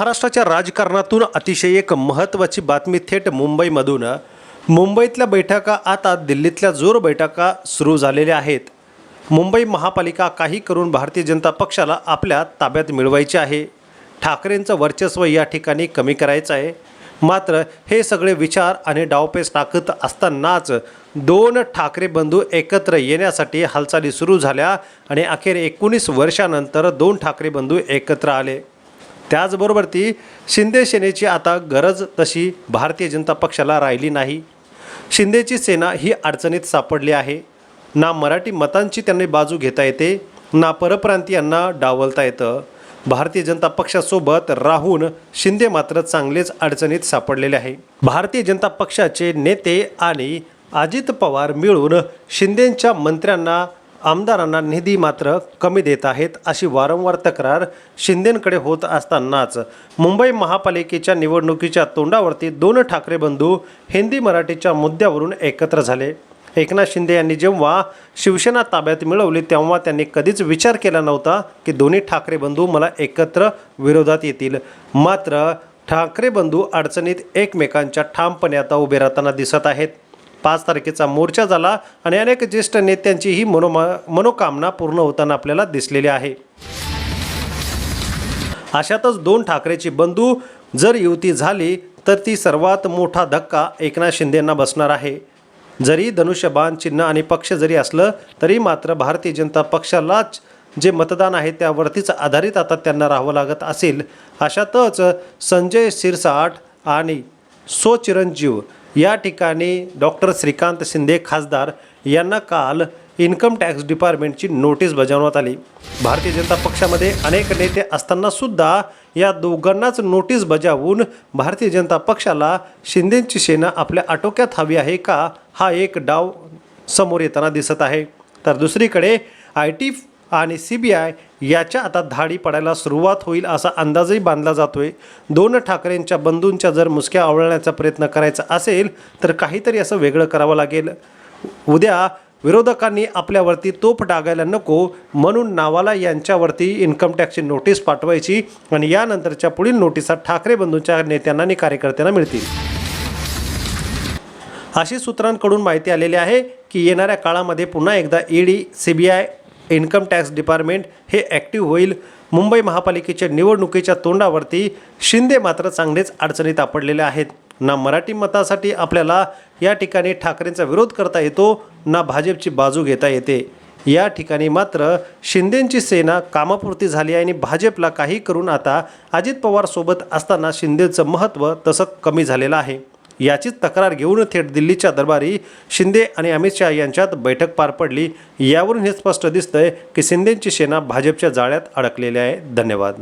महाराष्ट्राच्या राजकारणातून अतिशय एक महत्त्वाची बातमी थेट मुंबईमधून. मुंबईतल्या बैठका आता दिल्लीतल्या जोर बैठका सुरू झालेल्या आहेत. मुंबई महापालिका काही करून भारतीय जनता पक्षाला आपल्या ताब्यात मिळवायचे आहे. ठाकरेंचं वर्चस्व या ठिकाणी कमी करायचं आहे. मात्र हे सगळे विचार आणि डावपेच टाकत असतानाच दोन ठाकरे बंधू एकत्र येण्यासाठी हालचाली सुरू झाल्या आणि अखेर एकोणीस वर्षानंतर दोन ठाकरे बंधू एकत्र आले. त्याचबरोबर ती शिंदे सेनेची आता गरज तशी भारतीय जनता पक्षाला राहिली नाही. शिंदेची सेना ही अडचणीत सापडली आहे. ना मराठी मतांची त्यांनी बाजू घेता येते ना परप्रांतीयांना डावलता येतं. भारतीय जनता पक्षासोबत राहून शिंदे मात्र चांगलेच अडचणीत सापडलेले आहे. भारतीय जनता पक्षाचे नेते आणि अजित पवार मिळून शिंदेंच्या मंत्र्यांना आमदारांना निधी मात्र कमी देत आहेत अशी वारंवार तक्रार शिंदेंकडे होत असतानाच मुंबई महापालिकेच्या निवडणुकीच्या तोंडावरती दोन ठाकरे बंधू हिंदी मराठीच्या मुद्द्यावरून एकत्र झाले. एकनाथ शिंदे यांनी जेव्हा शिवसेना ताब्यात मिळवली तेव्हा त्यांनी कधीच विचार केला नव्हता की दोन्ही ठाकरे बंधू मला एकत्र विरोधात येतील. मात्र ठाकरे बंधू अडचणीत एकमेकांच्या ठामपणे आता उभे राहताना दिसत आहेत. पाच तारखेचा मोर्चा झाला आणि अनेक ज्येष्ठ नेत्यांचीही मनोमा मनोकामना पूर्ण होताना आपल्याला दिसलेली आहे. अशातच दोन ठाकरेची बंधू जर युती झाली तर ती सर्वात मोठा धक्का एकनाथ शिंदेंना बसणार आहे. जरी धनुष्यबाण चिन्ह आणि पक्ष जरी असलं तरी मात्र भारतीय जनता पक्षालाच जे मतदान आहे त्यावरतीच आधारित आता त्यांना राहावं लागत असेल. अशातच संजय सिरसाट आणि सो चिरंजीव या ठिकाणी डॉक्टर श्रीकांत शिंदे खासदार यांना काल इन्कम टॅक्स डिपार्टमेंटची नोटीस बजावण्यात आली. भारतीय जनता पक्षामध्ये अनेक नेते असताना सुद्धा या दोघांनाच नोटीस बजावून भारतीय जनता पक्षाला शिंदेची सेना आपल्या आटोक्यात हवी आहे का? हा एक डाव समोर येताना दिसत आहे. तर दुसरीकडे आय टी आणि सी बी आय याच्या आता धाडी पडायला सुरुवात होईल असा अंदाजही बांधला जातोय. दोन ठाकरेंच्या बंधूंच्या जर मुसक्या आवळण्याचा प्रयत्न करायचा असेल तर काहीतरी असं वेगळं करावं लागेल. उद्या विरोधकांनी आपल्यावरती तोप डागायला नको म्हणून नावाला यांच्यावरती इन्कम टॅक्सची नोटीस पाठवायची आणि यानंतरच्या पुढील नोटिसा ठाकरे बंधूंच्या नेत्यांना आणि कार्यकर्त्यांना मिळतील. अशी सूत्रांकडून माहिती आलेली आहे की येणाऱ्या काळामध्ये पुन्हा एकदा ED C B I income tax department हे ॲक्टिव्ह होईल. मुंबई महापालिकेच्या निवडणुकीच्या तोंडावरती शिंदे मात्र चांगलेच अडचणीत आपडलेले आहेत. ना मराठी मतासाठी आपल्याला या ठिकाणी ठाकरेंचा विरोध करता येतो ना भाजपची बाजू घेता येते. या ठिकाणी मात्र शिंदेंची सेना कामापुरती झाली आहे आणि भाजपला काही करून आता अजित पवारसोबत असताना शिंदेचं महत्त्व तसं कमी झालेलं आहे. याचीच तक्रार घेऊन थेट दिल्लीच्या दरबारी शिंदे आणि अमित शहा यांच्यात बैठक पार पडली. यावरून हे स्पष्ट दिसतंय की शिंदेंची सेना भाजपच्या जाळ्यात अडकलेली आहे. धन्यवाद.